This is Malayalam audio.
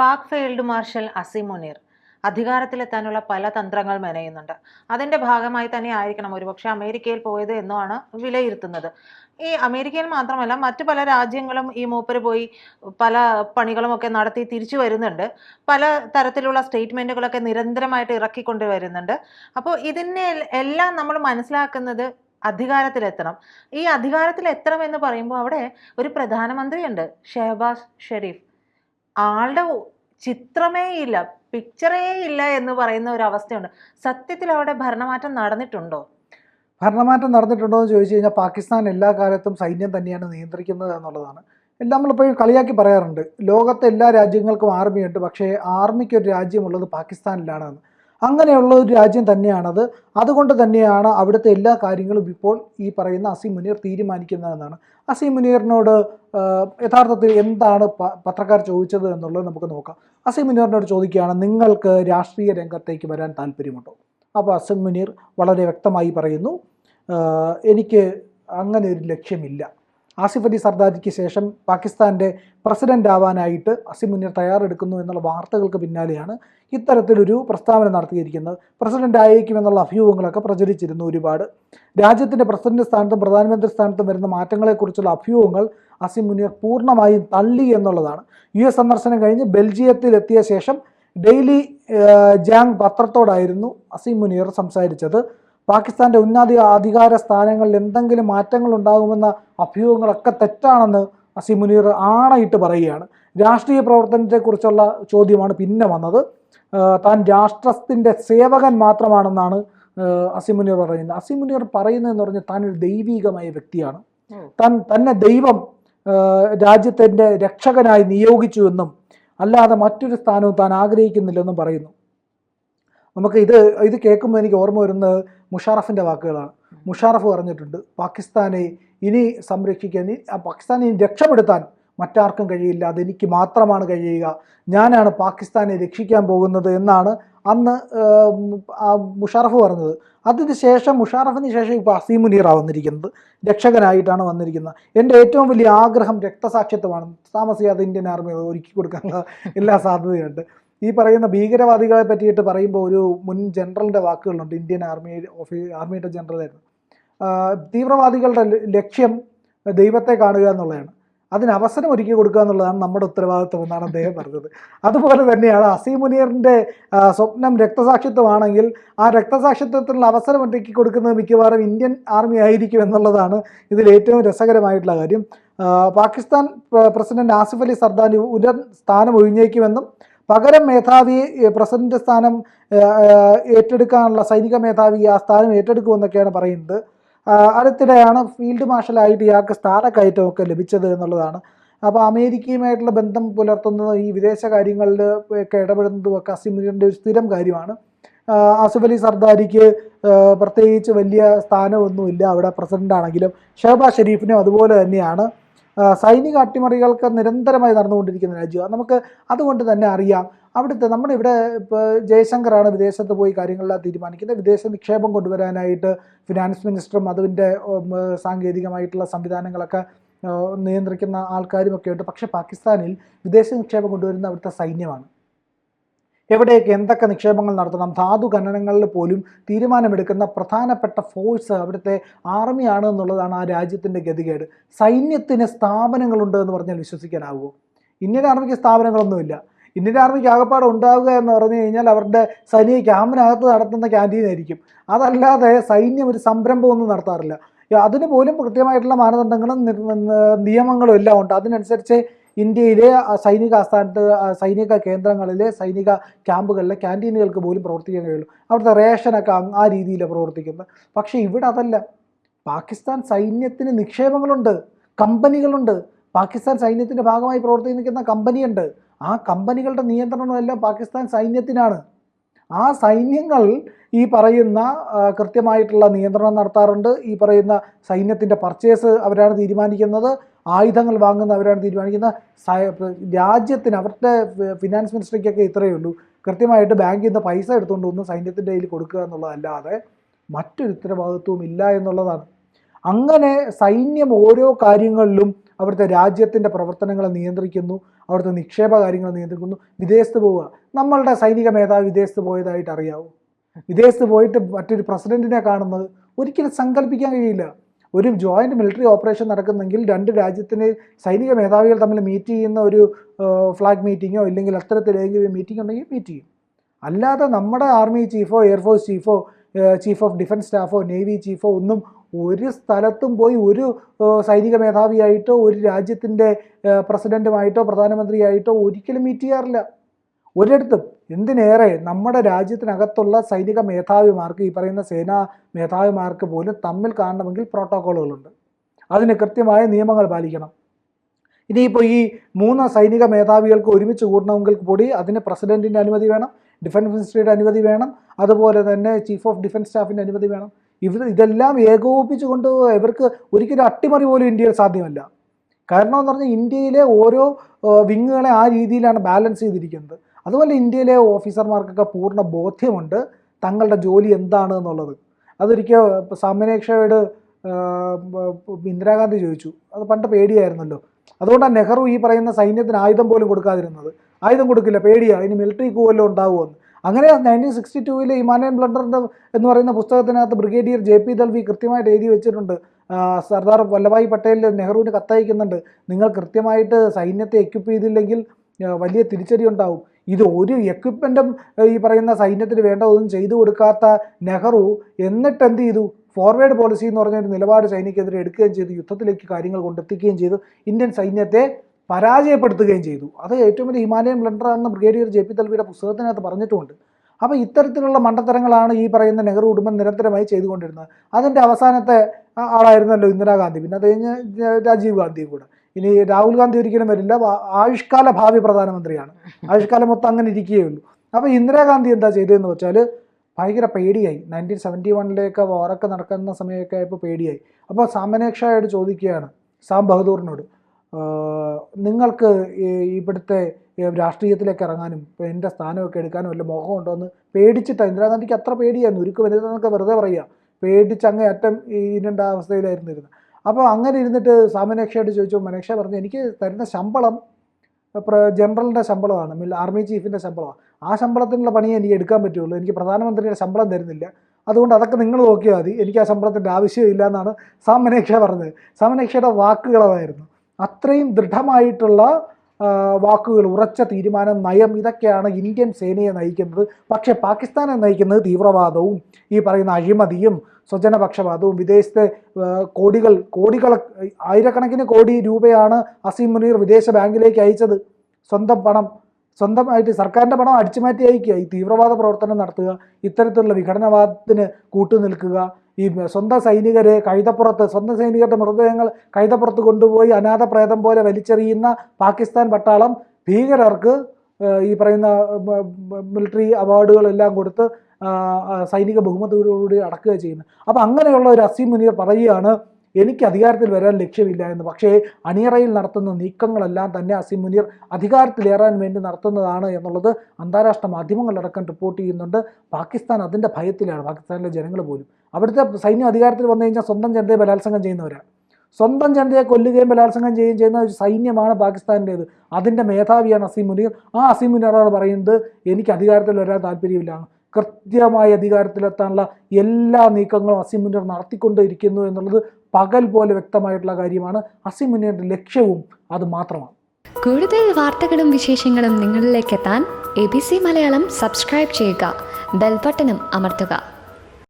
പാക് ഫീൽഡ് മാർഷൽ അസിം മുനീർ അധികാരത്തിലെത്താനുള്ള പല തന്ത്രങ്ങൾ മെനയുന്നുണ്ട്. അതിന്റെ ഭാഗമായി തന്നെ ആയിരിക്കണം ഒരുപക്ഷെ അമേരിക്കയിൽ പോയത് എന്നുമാണ് വിലയിരുത്തുന്നത്. ഈ അമേരിക്കയിൽ മാത്രമല്ല മറ്റു പല രാജ്യങ്ങളും ഈ മൂപ്പര് പോയി പല പണികളുമൊക്കെ നടത്തി തിരിച്ചു വരുന്നുണ്ട്. പല തരത്തിലുള്ള സ്റ്റേറ്റ്മെന്റുകളൊക്കെ നിരന്തരമായിട്ട് ഇറക്കിക്കൊണ്ട് വരുന്നുണ്ട്. അപ്പോൾ ഇതിനെ എല്ലാം നമ്മൾ മനസ്സിലാക്കുന്നത് അധികാരത്തിലെത്തണം. ഈ അധികാരത്തിലെത്തണം എന്ന് പറയുമ്പോൾ അവിടെ ഒരു പ്രധാനമന്ത്രിയുണ്ട് ഷെഹബാസ് ഷെരീഫ്. ആളുടെ ചിത്രമേ ഇല്ല പിക്ചറേ ഇല്ല എന്ന് പറയുന്ന ഒരു അവസ്ഥയുണ്ട്. സത്യത്തിൽ അവിടെ ഭരണമാറ്റം നടന്നിട്ടുണ്ടോ? ഭരണമാറ്റം നടന്നിട്ടുണ്ടോ എന്ന് ചോദിച്ചു കഴിഞ്ഞാൽ പാകിസ്ഥാൻ എല്ലാ കാലത്തും സൈന്യം തന്നെയാണ് നിയന്ത്രിക്കുന്നത് എന്നുള്ളതാണ്. എല്ലാം നമ്മളിപ്പോഴും കളിയാക്കി പറയാറുണ്ട്. ലോകത്തെ എല്ലാ രാജ്യങ്ങൾക്കും ആർമിയുണ്ട് പക്ഷേ ആർമിക്ക് ഒരു രാജ്യമുള്ളത് പാകിസ്ഥാനിലാണെന്ന്. അങ്ങനെയുള്ള ഒരു രാജ്യം തന്നെയാണത്. അതുകൊണ്ട് തന്നെയാണ് അവിടുത്തെ എല്ലാ കാര്യങ്ങളും ഇപ്പോൾ ഈ പറയുന്ന അസീം മുനീർ തീരുമാനിക്കുന്നതെന്നാണ്. അസീം മുനീറിനോട് യഥാർത്ഥത്തിൽ എന്താണ് പത്രക്കാർ ചോദിച്ചത് എന്നുള്ളത് നമുക്ക് നോക്കാം. അസീം മുനീറിനോട് ചോദിക്കുകയാണ് നിങ്ങൾക്ക് രാഷ്ട്രീയ രംഗത്തേക്ക് വരാൻ താല്പര്യമുണ്ടോ? അപ്പോൾ അസീം മുനീർ വളരെ വ്യക്തമായി പറയുന്നു എനിക്ക് അങ്ങനെ ഒരു ലക്ഷ്യമില്ല. ആസിഫ് അലി സർദാരിക്ക് ശേഷം പാകിസ്ഥാന്റെ പ്രസിഡന്റ് ആവാനായിട്ട് അസിം തയ്യാറെടുക്കുന്നു എന്നുള്ള വാർത്തകൾക്ക് പിന്നാലെയാണ് ഇത്തരത്തിലൊരു പ്രസ്താവന നടത്തിയിരിക്കുന്നത്. പ്രസിഡന്റ് ആയേക്കുമെന്നുള്ള അഭ്യൂഹങ്ങളൊക്കെ പ്രചരിച്ചിരുന്നു ഒരുപാട്. രാജ്യത്തിന്റെ പ്രസിഡന്റ് സ്ഥാനത്തും പ്രധാനമന്ത്രി സ്ഥാനത്തും വരുന്ന മാറ്റങ്ങളെക്കുറിച്ചുള്ള അഭ്യൂഹങ്ങൾ അസിം മുനീർ പൂർണമായും തള്ളി എന്നുള്ളതാണ്. യു എസ് സന്ദർശനം കഴിഞ്ഞ് ബെൽജിയത്തിലെത്തിയ ശേഷം ഡെയിലി ജാങ് പത്രത്തോടായിരുന്നു അസിം മുനീർ സംസാരിച്ചത്. പാകിസ്ഥാന്റെ ഉന്നത അധികാര സ്ഥാനങ്ങളിൽ എന്തെങ്കിലും മാറ്റങ്ങൾ ഉണ്ടാകുമെന്ന അഭ്യൂഹങ്ങളൊക്കെ തെറ്റാണെന്ന് അസീം മുനീർ ആണയിട്ട് പറയുകയാണ്. രാഷ്ട്രീയ പ്രവർത്തനത്തെക്കുറിച്ചുള്ള ചോദ്യമാണ് പിന്നെ വന്നത്. താൻ രാഷ്ട്രത്തിന്റെ സേവകൻ മാത്രമാണെന്നാണ് അസീം മുനീർ പറയുന്നത്. അസീം മുനീർ പറയുന്നതെന്ന് പറഞ്ഞാൽ താൻ ഒരു ദൈവീകമായ വ്യക്തിയാണ്. താൻ തന്നെ ദൈവം രാജ്യത്തിന്റെ രക്ഷകനായി നിയോഗിച്ചു എന്നും അല്ലാതെ മറ്റൊരു സ്ഥാനവും താൻ ആഗ്രഹിക്കുന്നില്ലെന്നും പറയുന്നു. നമുക്ക് ഇത് ഇത് കേൾക്കുമ്പോൾ എനിക്ക് ഓർമ്മ വരുന്നത് മുഷാറഫിന്റെ വാക്കുകളാണ്. മുഷാറഫ് പറഞ്ഞിട്ടുണ്ട് പാകിസ്ഥാനെ ഇനി സംരക്ഷിക്കാൻ പാകിസ്ഥാനെ ഇനി രക്ഷപ്പെടുത്താൻ മറ്റാർക്കും കഴിയില്ല. അതെനിക്ക് മാത്രമാണ് കഴിയുക. ഞാനാണ് പാകിസ്ഥാനെ രക്ഷിക്കാൻ പോകുന്നത് എന്നാണ് അന്ന് മുഷാറഫ് പറഞ്ഞത്. അതിന് ശേഷം മുഷാറഫിന് ശേഷം ഇപ്പോൾ അസീം മുനീറാണ് വന്നിരിക്കുന്നത്. രക്ഷകനായിട്ടാണ് വന്നിരിക്കുന്നത്. എന്റെ ഏറ്റവും വലിയ ആഗ്രഹം രക്തസാക്ഷിത്വമാണ്. താമസിയാതെ ഇന്ത്യൻ ആർമി ഒരുക്കി കൊടുക്കാനുള്ള എല്ലാ സാധ്യതയുണ്ട്. ഈ പറയുന്ന ഭീകരവാദികളെ പറ്റിയിട്ട് പറയുമ്പോൾ ഒരു മുൻ ജനറലിന്റെ വാക്കുകളുണ്ട് ഇന്ത്യൻ ആർമി ഓഫീ ആർമിയുടെ ജനറലായിരുന്നു. തീവ്രവാദികളുടെ ലക്ഷ്യം ദൈവത്തെ കാണുക എന്നുള്ളതാണ്. അതിന് അവസരം ഒരുക്കി കൊടുക്കുക എന്നുള്ളതാണ് നമ്മുടെ ഉത്തരവാദിത്വം എന്നാണ് അദ്ദേഹം പറഞ്ഞത്. അതുപോലെ തന്നെയാണ് അസീം മുനീറിന്റെ സ്വപ്നം രക്തസാക്ഷിത്വമാണെങ്കിൽ ആ രക്തസാക്ഷിത്വത്തിനുള്ള അവസരം ഒരുക്കി കൊടുക്കുന്നത് മിക്കവാറും ഇന്ത്യൻ ആർമി ആയിരിക്കും എന്നുള്ളതാണ് ഇതിൽ ഏറ്റവും രസകരമായിട്ടുള്ള കാര്യം. പാകിസ്ഥാൻ പ്രസിഡന്റ് ആസിഫ് അലി സർദാനി ഉടൻ സ്ഥാനം ഒഴിഞ്ഞേക്കുമെന്നും പകരം മേധാവി പ്രസിഡന്റ് സ്ഥാനം ഏറ്റെടുക്കാനുള്ള സൈനിക മേധാവി ആ സ്ഥാനം ഏറ്റെടുക്കുമെന്നൊക്കെയാണ് പറയുന്നത്. അടുത്തിടെയാണ് ഫീൽഡ് മാർഷലായിട്ട് ഇയാൾക്ക് സ്ഥാനക്കയറ്റമൊക്കെ ലഭിച്ചത് എന്നുള്ളതാണ്. അപ്പോൾ അമേരിക്കയുമായിട്ടുള്ള ബന്ധം പുലർത്തുന്നത് ഈ വിദേശ കാര്യങ്ങളിൽ ഒക്കെ ഇടപെടുന്നതും ഒക്കെ അസിമിന്റെ ഒരു സ്ഥിരം കാര്യമാണ്. ആസിഫ് അലി സർദാരിക്ക് പ്രത്യേകിച്ച് വലിയ സ്ഥാനമൊന്നുമില്ല. അവിടെ പ്രസിഡന്റ് ആണെങ്കിലും ഷഹബാസ് ഷെരീഫിനും അതുപോലെ തന്നെയാണ്. സൈനിക അട്ടിമറികൾക്ക് നിരന്തരമായി നടന്നുകൊണ്ടിരിക്കുന്ന രാജ്യമാണ്. നമുക്ക് അതുകൊണ്ട് തന്നെ അറിയാം. അവിടുത്തെ നമ്മുടെ ഇവിടെ ഇപ്പോൾ ജയശങ്കറാണ് വിദേശത്ത് പോയി കാര്യങ്ങളെല്ലാം തീരുമാനിക്കുന്നത്. വിദേശ നിക്ഷേപം കൊണ്ടുവരാനായിട്ട് ഫിനാൻസ് മിനിസ്റ്ററും അതിന്റെ സാങ്കേതികമായിട്ടുള്ള സംവിധാനങ്ങളൊക്കെ നിയന്ത്രിക്കുന്ന ആൾക്കാരും ഒക്കെ ഉണ്ട്. പക്ഷേ പാകിസ്ഥാനിൽ വിദേശ നിക്ഷേപം കൊണ്ടുവരുന്ന അവിടുത്തെ സൈന്യമാണ്. എവിടെയൊക്കെ എന്തൊക്കെ നിക്ഷേപങ്ങൾ നടത്തണം ധാതു ഖനനങ്ങളിൽ പോലും തീരുമാനമെടുക്കുന്ന പ്രധാനപ്പെട്ട ഫോഴ്സ് അവിടുത്തെ ആർമിയാണ് എന്നുള്ളതാണ് ആ രാജ്യത്തിന്റെ ഗതികേട്. സൈന്യത്തിന് സ്ഥാപനങ്ങളുണ്ട് എന്ന് പറഞ്ഞാൽ വിശ്വസിക്കാനാവുമോ? ഇന്ത്യൻ ആർമിക്ക് സ്ഥാപനങ്ങളൊന്നുമില്ല. ഇന്ത്യൻ ആർമിക്ക് ആകപ്പാടെ ഉണ്ടാവുക എന്ന് പറഞ്ഞു കഴിഞ്ഞാൽ അവരുടെ സൈനിക ക്യാമ്പിനകത്ത് നടത്തുന്ന ക്യാന്റീൻ ആയിരിക്കും. അതല്ലാതെ സൈന്യം ഒരു സംരംഭമൊന്നും നടത്താറില്ല. അതിന് പോലും കൃത്യമായിട്ടുള്ള മാനദണ്ഡങ്ങളും നിയമങ്ങളും എല്ലാം ഉണ്ട്. അതിനനുസരിച്ച് ഇന്ത്യയിലെ സൈനിക ആസ്ഥാനത്ത് സൈനിക കേന്ദ്രങ്ങളിലെ സൈനിക ക്യാമ്പുകളിലെ ക്യാന്റീനുകൾക്ക് പോലും പ്രവർത്തിക്കാൻ കഴിയുള്ളൂ. അവിടുത്തെ റേഷനൊക്കെ ആ രീതിയിലാണ് പ്രവർത്തിക്കുന്നത്. പക്ഷേ ഇവിടെ അതല്ല. പാകിസ്ഥാൻ സൈന്യത്തിന് നിക്ഷേപങ്ങളുണ്ട്. കമ്പനികളുണ്ട്. പാകിസ്ഥാൻ സൈന്യത്തിന്റെ ഭാഗമായി പ്രവർത്തിക്കുന്ന കമ്പനിയുണ്ട്. ആ കമ്പനികളുടെ നിയന്ത്രണമെല്ലാം പാകിസ്ഥാൻ സൈന്യത്തിനാണ്. ആ സൈന്യങ്ങൾ ഈ പറയുന്ന കൃത്യമായിട്ടുള്ള നിയന്ത്രണം നടത്താറുണ്ട്. ഈ പറയുന്ന സൈന്യത്തിന്റെ പർച്ചേസ് അവരാണ് തീരുമാനിക്കുന്നത്. ആയുധങ്ങൾ വാങ്ങുന്ന അവരാണ് തീരുമാനിക്കുന്നത്. രാജ്യത്തിന് അവരുടെ ഫിനാൻസ് മിനിസ്ട്രിക്കൊക്കെ ഇത്രയേ ഉള്ളൂ. കൃത്യമായിട്ട് ബാങ്കിൽ നിന്ന് പൈസ എടുത്തുകൊണ്ട് ഒന്ന് സൈന്യത്തിന്റെ കയ്യിൽ കൊടുക്കുക എന്നുള്ളതല്ലാതെ മറ്റൊരു ഉത്തരവാദിത്വവും ഇല്ല എന്നുള്ളതാണ്. അങ്ങനെ സൈന്യം ഓരോ കാര്യങ്ങളിലും അവിടുത്തെ രാജ്യത്തിന്റെ പ്രവർത്തനങ്ങളെ നിയന്ത്രിക്കുന്നു അവിടുത്തെ നിക്ഷേപ കാര്യങ്ങൾ നിയന്ത്രിക്കുന്നു. വിദേശത്ത് പോവുക. നമ്മളുടെ സൈനിക മേധാവി വിദേശത്ത് പോയതായിട്ട് അറിയാവൂ. വിദേശത്ത് പോയിട്ട് മറ്റൊരു പ്രസിഡന്റിനെ കാണുന്നത് ഒരിക്കലും സങ്കല്പിക്കാൻ കഴിയില്ല. ഒരു ജോയിന്റ് മിലിറ്ററി ഓപ്പറേഷൻ നടക്കുന്നെങ്കിൽ രണ്ട് രാജ്യത്തിന് സൈനിക മേധാവികൾ തമ്മിൽ മീറ്റ് ചെയ്യുന്ന ഒരു ഫ്ലാഗ് മീറ്റിങ്ങോ ഇല്ലെങ്കിൽ അത്തരത്തിലേതെങ്കിലും മീറ്റിംഗ് ഉണ്ടെങ്കിൽ മീറ്റ് ചെയ്യും. അല്ലാതെ നമ്മുടെ ആർമി ചീഫോ എയർഫോഴ്സ് ചീഫോ ചീഫ് ഓഫ് ഡിഫൻസ് സ്റ്റാഫോ നേവി ചീഫോ ഒന്നും ഒരു സ്ഥലത്തും പോയി ഒരു സൈനിക മേധാവിയായിട്ടോ ഒരു രാജ്യത്തിന്റെ പ്രസിഡന്റുമായിട്ടോ പ്രധാനമന്ത്രിയായിട്ടോ ഒരിക്കലും മീറ്റ് ചെയ്യാറില്ല. ഒരിടത്തും. എന്തിനേറെ നമ്മുടെ രാജ്യത്തിനകത്തുള്ള സൈനിക മേധാവിമാർക്ക് ഈ പറയുന്ന സേനാ മേധാവിമാർക്ക് പോലും തമ്മിൽ കാണണമെങ്കിൽ പ്രോട്ടോക്കോളുകളുണ്ട്. അതിന് കൃത്യമായ നിയമങ്ങൾ പാലിക്കണം. ഇനിയിപ്പോൾ ഈ മൂന്ന് സൈനിക മേധാവികൾക്ക് ഒരുമിച്ച് കൂടണമെങ്കിൽ കൂടി അതിന് പ്രസിഡന്റിന്റെ അനുമതി വേണം ഡിഫൻസ് മിനിസ്ട്രിയുടെ അനുമതി വേണം അതുപോലെ തന്നെ ചീഫ് ഓഫ് ഡിഫൻസ് സ്റ്റാഫിന്റെ അനുമതി വേണം. ഇവർ ഇതെല്ലാം ഏകോപിപ്പിച്ചു കൊണ്ട് ഇവർക്ക് ഒരിക്കലും അട്ടിമറി പോലും ഇന്ത്യയിൽ സാധ്യമല്ല. കാരണം എന്ന് പറഞ്ഞാൽ ഇന്ത്യയിലെ ഓരോ വിങ്ങുകളെ ആ രീതിയിലാണ് ബാലൻസ് ചെയ്തിരിക്കുന്നത്. അതുപോലെ ഇന്ത്യയിലെ ഓഫീസർമാർക്കൊക്കെ പൂർണ ബോധ്യമുണ്ട് തങ്ങളുടെ ജോലി എന്താണ് എന്നുള്ളത്. അതൊരിക്കൽ സാമ്യനേക്ഷയോട് ഇന്ദിരാഗാന്ധി ചോദിച്ചു. അത് പണ്ട് പേടിയായിരുന്നല്ലോ. അതുകൊണ്ടാണ് നെഹ്റു ഈ പറയുന്ന സൈന്യത്തിന് ആയുധം പോലും കൊടുക്കാതിരുന്നത്. ആയുധം കൊടുക്കില്ല പേടിയാണ് ഇനി മിലിറ്ററി കൂവല്ലോ ഉണ്ടാവുമെന്ന് അങ്ങനെ നയന്റീൻ സിക്സ്റ്റി ടൂവിൽ ഹിമാലയൻ ബ്ലണ്ടറിന്റെ എന്ന് പറയുന്ന പുസ്തകത്തിനകത്ത് ബ്രിഗേഡിയർ ജെ പി ദൽവി കൃത്യമായിട്ട് എഴുതി വെച്ചിട്ടുണ്ട്. സർദാർ വല്ലഭായ് പട്ടേൽ നെഹ്റുവിന് കത്തയക്കുന്നുണ്ട്. നിങ്ങൾ കൃത്യമായിട്ട് സൈന്യത്തെ എക്യുപ്പ് ചെയ്തില്ലെങ്കിൽ വലിയ തിരിച്ചടി ഉണ്ടാവും. ഇത് ഒരു എക്യുപ്മെന്റും ഈ പറയുന്ന സൈന്യത്തിന് വേണ്ടതൊന്നും ചെയ്തു കൊടുക്കാത്ത നെഹ്റു എന്നിട്ട് എന്ത് ചെയ്തു? ഫോർവേഡ് പോളിസി എന്ന് പറഞ്ഞൊരു നിലപാട് സൈനിക്കെതിരെ എടുക്കുകയും ചെയ്തു. യുദ്ധത്തിലേക്ക് കാര്യങ്ങൾ കൊണ്ടെത്തിക്കുകയും ചെയ്തു. ഇന്ത്യൻ സൈന്യത്തെ പരാജയപ്പെടുത്തുകയും ചെയ്തു. അത് ഏറ്റവും വലിയ ഹിമാലയൻ ബ്ലണ്ടർ ആണെന്ന് ബ്രിഗേഡിയർ ജെ പി തൽവിയുടെ പുസ്തകത്തിനകത്ത് പറഞ്ഞിട്ടുമുണ്ട് അപ്പോൾ ഇത്തരത്തിലുള്ള മണ്ടത്തരങ്ങളാണ് ഈ പറയുന്ന നെഹ്റു കുടുംബം നിരന്തരമായി ചെയ്തുകൊണ്ടിരുന്നത്. അതിന്റെ അവസാനത്തെ ആളായിരുന്നല്ലോ ഇന്ദിരാഗാന്ധി പിന്നെ അത് കഴിഞ്ഞ് രാജീവ് ഗാന്ധിയും കൂടെ. ഇനി രാഹുൽ ഗാന്ധി ഒരിക്കലും വരില്ല. ആയുഷ്കാല ഭാവി പ്രധാനമന്ത്രിയാണ്. ആയുഷ്കാലം മൊത്തം അങ്ങനെ ഇരിക്കുകയുള്ളൂ അപ്പോൾ ഇന്ദിരാഗാന്ധി എന്താ ചെയ്തതെന്ന് വെച്ചാൽ ഭയങ്കര പേടിയായി. നയന്റീൻ സെവന്റി വണ്ണിലേക്ക് വാറൊക്കെ നടക്കുന്ന സമയമൊക്കെ ആയപ്പോൾ പേടിയായി. അപ്പോൾ സാമനേക്ഷയോട് ചോദിക്കുകയാണ് സാം ബഹദൂറിനോട്. നിങ്ങൾക്ക് ഇവിടുത്തെ രാഷ്ട്രീയത്തിലേക്ക് ഇറങ്ങാനും എന്റെ സ്ഥാനമൊക്കെ എടുക്കാനും വല്ല മോഹമുണ്ടോ എന്ന് പേടിച്ചിട്ടാണ് ഇന്ദിരാഗാന്ധിക്ക് അത്ര പേടിയായിരുന്നു. ഉരുക്ക് എന്നൊക്കെ വെറുതെ പറയുക പേടിച്ച് അങ്ങേ അറ്റം ഇരുണ്ട അവസ്ഥയിലായിരുന്നു അപ്പോൾ അങ്ങനെ ഇരുന്നിട്ട് സാമനേക്ഷയോട് ചോദിച്ചു. മനേക്ഷ പറഞ്ഞു എനിക്ക് തരുന്ന ശമ്പളം ജനറലിന്റെ ശമ്പളമാണ്. ആർമി ചീഫിന്റെ ശമ്പളമാണ്. ആ ശമ്പളത്തിനുള്ള പണിയെ എനിക്ക് എടുക്കാൻ പറ്റുള്ളൂ. എനിക്ക് പ്രധാനമന്ത്രിയുടെ ശമ്പളം തരുന്നില്ല. അതുകൊണ്ട് അതൊക്കെ നിങ്ങൾ നോക്കിയാൽ മതി. എനിക്ക് ആ ശമ്പളത്തിന്റെ ആവശ്യമില്ല എന്നാണ് സാമനേക്ഷ പറഞ്ഞത്. സാമനേക്ഷയുടെ വാക്കുകളതായിരുന്നു അത്രയും ദൃഢമായിട്ടുള്ള വാക്കുകൾ ഉറച്ച തീരുമാനം നയം ഇതൊക്കെയാണ് ഇന്ത്യൻ സേനയെ നയിക്കുന്നത്. പക്ഷേ പാകിസ്ഥാനെ നയിക്കുന്നത് തീവ്രവാദവും ഈ പറയുന്ന അഴിമതിയും സ്വജനപക്ഷപാതവും വിദേശത്തെ കോടികൾ കോടികൾ ആയിരക്കണക്കിന് കോടി രൂപയാണ് അസീം മുനീർ വിദേശ ബാങ്കിലേക്ക് അയച്ചത്. സ്വന്തം പണം സ്വന്തമായിട്ട് സർക്കാരിന്റെ പണം അടിച്ചുമാറ്റി അയക്കുക ഈ തീവ്രവാദ പ്രവർത്തനം നടത്തുക ഇത്തരത്തിലുള്ള വിഘടനവാദത്തിന് കൂട്ടുനിൽക്കുക ഈ സ്വന്തം സൈനികരെ കഴുതപ്പുറത്ത് സ്വന്തം സൈനികരുടെ മൃതദേഹങ്ങൾ കഴുതപ്പുറത്ത് കൊണ്ടുപോയി അനാഥ പ്രേതം പോലെ വലിച്ചെറിയുന്ന പാകിസ്ഥാൻ പട്ടാളം ഭീകരർക്ക് ഈ പറയുന്ന മിലിറ്ററി അവാർഡുകളെല്ലാം കൊടുത്ത് സൈനിക ബഹുമതികളോടുകൂടി അടക്കുക ചെയ്യുന്നത്. അപ്പോൾ അങ്ങനെയുള്ള ഒരു അസീം മുനീർ പറയുകയാണ് എനിക്ക് അധികാരത്തിൽ വരാൻ ലക്ഷ്യമില്ല എന്ന്. പക്ഷേ അണിയറയിൽ നടത്തുന്ന നീക്കങ്ങളെല്ലാം തന്നെ അസിം മുനീർ അധികാരത്തിലേറാൻ വേണ്ടി നടത്തുന്നതാണ് എന്നുള്ളത് അന്താരാഷ്ട്ര മാധ്യമങ്ങളടക്കം റിപ്പോർട്ട് ചെയ്യുന്നുണ്ട്. പാകിസ്ഥാൻ അതിന്റെ ഭയത്തിലാണ്. പാകിസ്ഥാനിലെ ജനങ്ങൾ പോലും. അവിടുത്തെ സൈന്യം അധികാരത്തിൽ വന്നു കഴിഞ്ഞാൽ സ്വന്തം ജനതയെ ബലാത്സംഗം ചെയ്യുന്നവരാണ്. സ്വന്തം ജനതയെ കൊല്ലുകയും ബലാത്സംഗം ചെയ്യുകയും ചെയ്യുന്ന ഒരു സൈന്യമാണ് പാകിസ്ഥാന്റേത്. അതിന്റെ മേധാവിയാണ് അസീം മുനീർ. ആ അസീം മുനീറാണ് പറയുന്നത് എനിക്ക് അധികാരത്തിൽ വരാൻ താല്പര്യമില്ല. കൃത്യമായ അധികാരത്തിലെത്താനുള്ള എല്ലാ നീക്കങ്ങളും അസിം മുനീർ നടത്തിക്കൊണ്ടിരിക്കുന്നു എന്നുള്ളത് പകൽ പോലെ വ്യക്തമായിട്ടുള്ള കാര്യമാണ്. അസിം മുനീറിന്റെ ലക്ഷ്യവും അത് മാത്രമാണ്. കൂടുതൽ വാർത്തകളും വിശേഷങ്ങളും നിങ്ങളിലേക്ക് എത്താൻ A B C Malayalam subscribe ചെയ്യുക. ബെൽബട്ടനും അമർത്തുക.